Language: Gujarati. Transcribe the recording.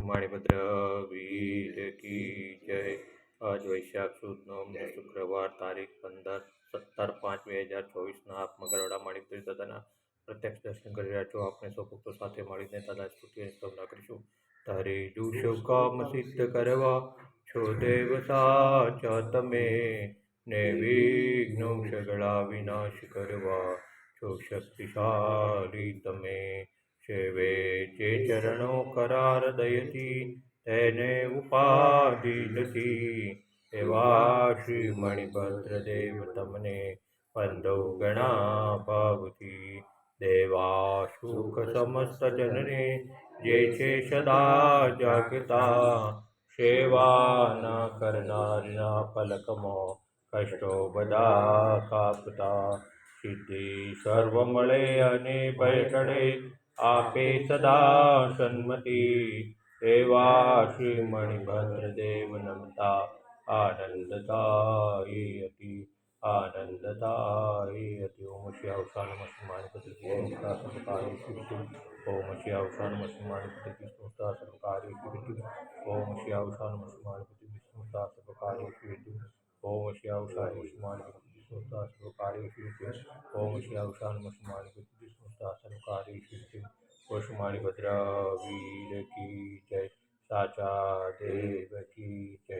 વસુમાણીભદ્ર વીર કી જય. આજ વૈશાખ સુદ નવમને શુક્રવાર, તારીખ પંદર સત્તર પાંચ બે હજાર ચોવીસના. આપ મગરવાડા માણિકપુરી દાદાના પ્રત્યક્ષ દર્શન કરી રહ્યા છો. આપણે સૌ સાથે મળીને દાદા સ્તુતિની સ્તવના કરીશું. તારી દુષ કામ સિદ્ધ કરવા છો દેવ સાચા તમે. ને વિઘ્નો સગળા વિનાશ કરવા છો શક્તિશાળી તમે. સેવે જે ચરણો કરાર દયતી તેને ઉપાધિ નથી એવા શ્રી મણિભદ્ર દેવ તમને બંધો ગણા ભાવથી દેવા સુખ સમસ્ત જનને જે છે સદા જાગતા સેવા ન કરનારના પલકમાં કષ્ટો બધા કાપતા સિદ્ધિ સર્વ મળે અને ભય ટળે આપે સદા સન્મતિ એવા શ્રી મણિભદ્ર દેવ નમતા આનંદદાયી હતી આનંદદાયી હતી ઓમ શ્રી અવસાન મસ્માન નમસ્કાર સર્વકારી સિદ્ધિ ઓમ શ્રી અવસાન મસ્માન નમસ્કાર સર્વકારી સિદ્ધિ ઓમ શ્રી અવસાન મસ્માન નમસ્કાર સર્વકારી સિદ્ધિ ઓમ શ્રી અવસાન મસ્માન નમસ્કાર સર્વકારી સિદ્ધિ ઓમ શ્રી અવસાન મસ્માન નમસ્કાર સર્વકારી સિદ્ધિ વસુમાળી ભદ્ર વીર કી જય સાચા દેવ કી જય